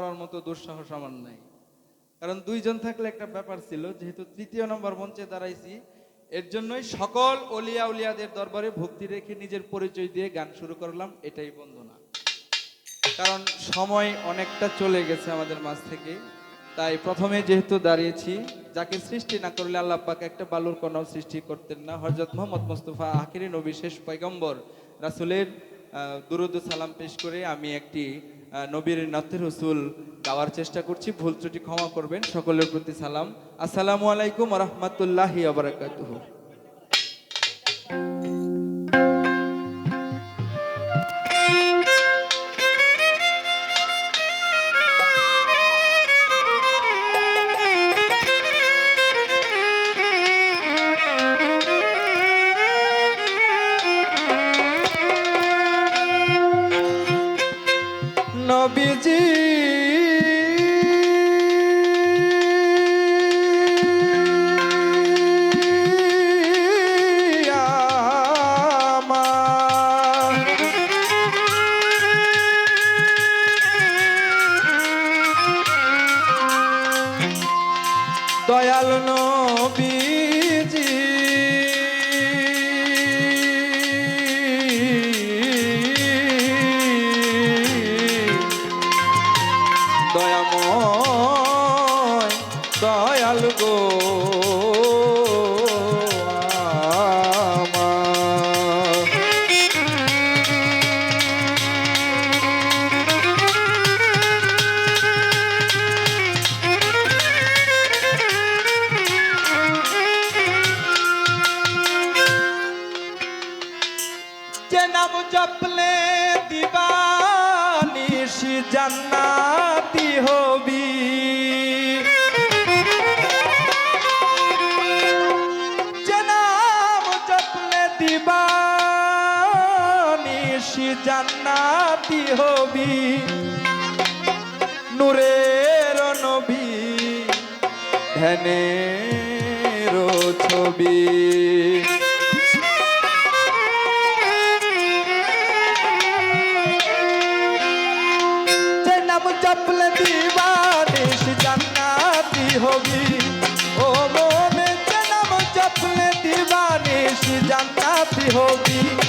করার মতো দুঃসাহস আমার নাই। কারণ দুইজন থাকলে একটা ব্যাপার ছিল, যেহেতু তৃতীয় নম্বর মঞ্চে দাঁড়াইছি, এর জন্যই সকল অলিয়া উলিয়াদের দরবারে ভক্তি রেখে নিজের পরিচয় দিয়ে গান শুরু করলাম, এটাই বন্দনা। কারণ সময় অনেকটা চলে গেছে আমাদের মাঝ থেকে, তাই প্রথমে যেহেতু দাঁড়িয়েছি, যাকে সৃষ্টি না করলে আল্লাহ একটা বালুর কণাও সৃষ্টি করতেন না। হজরত মোহাম্মদ মোস্তফা আখিরি নবী শেষ পয়গম্বর রাসুলের দুরুদ সালাম পেশ করে আমি একটি নবীর নাথের রসুল গাওয়ার চেষ্টা করছি, ভুল ত্রুটি ক্ষমা করবেন, সকলের প্রতি সালাম। আসসালামু আলাইকুম রহমতুল্লাহি আবরাকাতুহু জপলে দিবানিশি জান্নাতি হবি। যে নাম জপলে দিবানিশি জান্নাতি হবি। নূরের নবী ধ্যানের ছবি। হবি।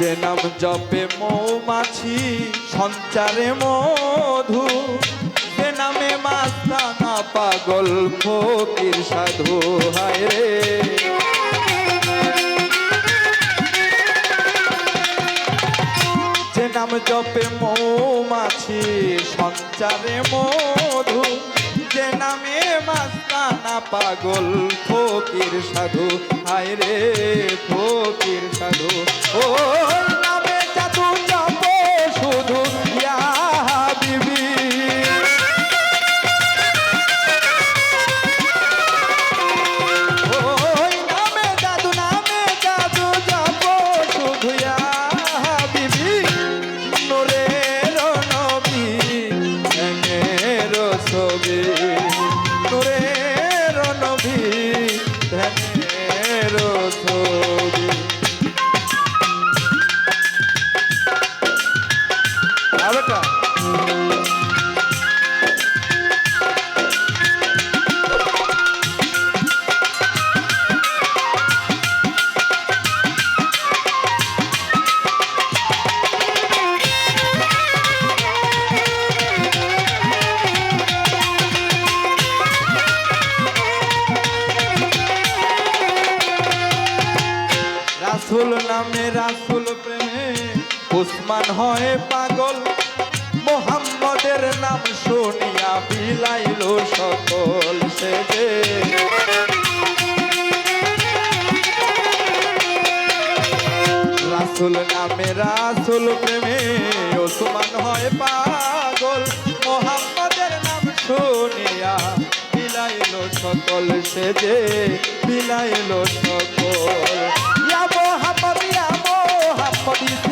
যে নাম জপে মৌমাছি, সঞ্চারে মধু। যে নামে মাস্তানা পাগল ফকির সাধু, হায় রে। যে নাম জপে মৌমাছি, সঞ্চারে মধু। মাস্তানা পাগল ফকির সাধু। হায় রে ফকির সাধু। ও নামে রাসুল নামে রাসুল প্রেমে উসমান হয় পাগল। মোহাম্মদের নাম শুনিয়া বিলাইল সকল সে রাসুল নামে রাসুল প্রেমে উসমান হয় পাগল। মোহাম্মদের নাম শুনিয়া বিলাইল সকল সে বিলাইল সকল কদিস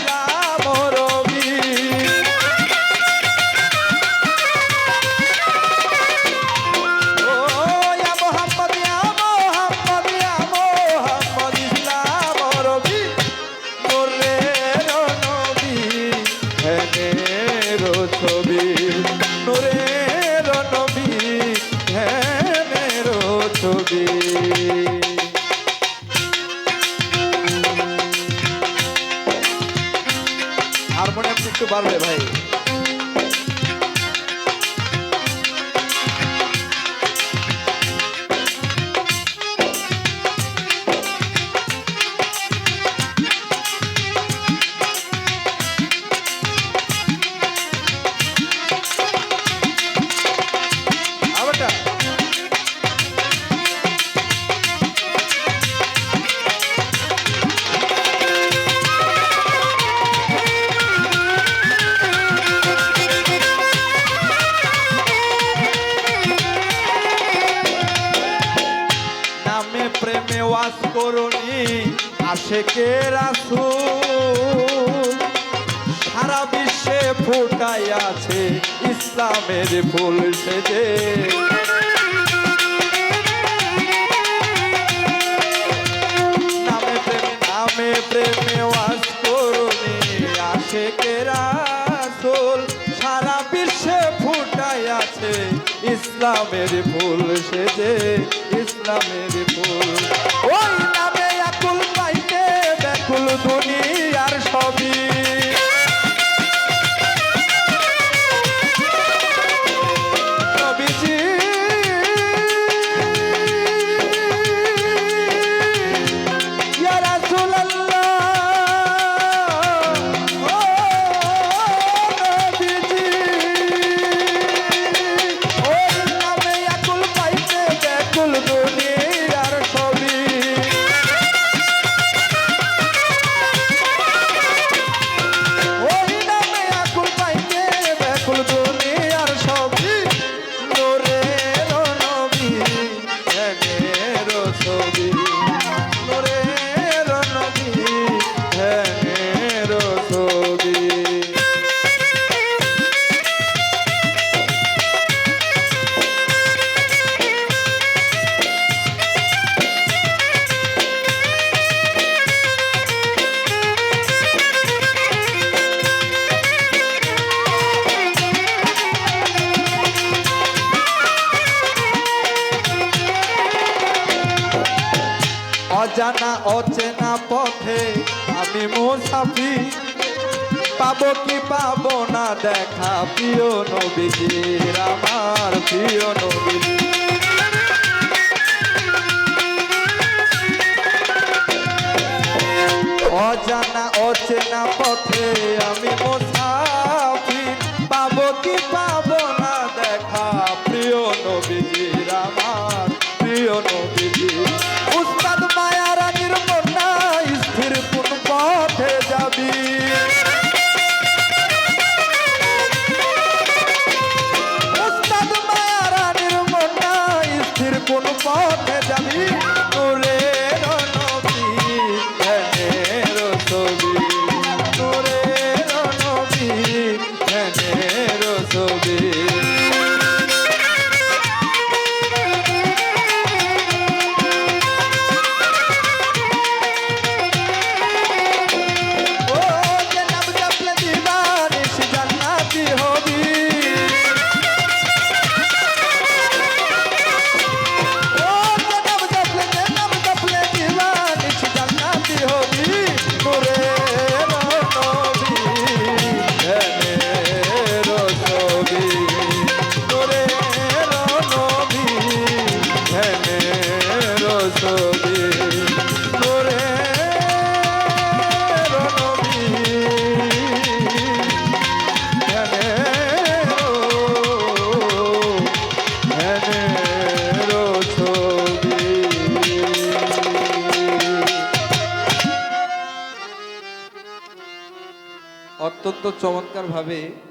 হারমোনিয়াম একটু পারবে ভাই। আশকে রাসুল সারা বিশ্বে ফুটাই আছে ইসলামের ফুল সেজে। নামে প্রেমে নামে প্রেমে ওয়াজ করুনি আশেকে কেরাসুল সারা বিশ্বে ফুটাই আছে ইসলামের ফুল সেজে, ইসলামের ফুল। ওই দুনিয়ার সবই। তথাপি পাব কি পাব না দেখা প্রিয় নবী আমার প্রিয় নবী অজানা, অচেনা পথে আমি মোছা চমৎকারভাবে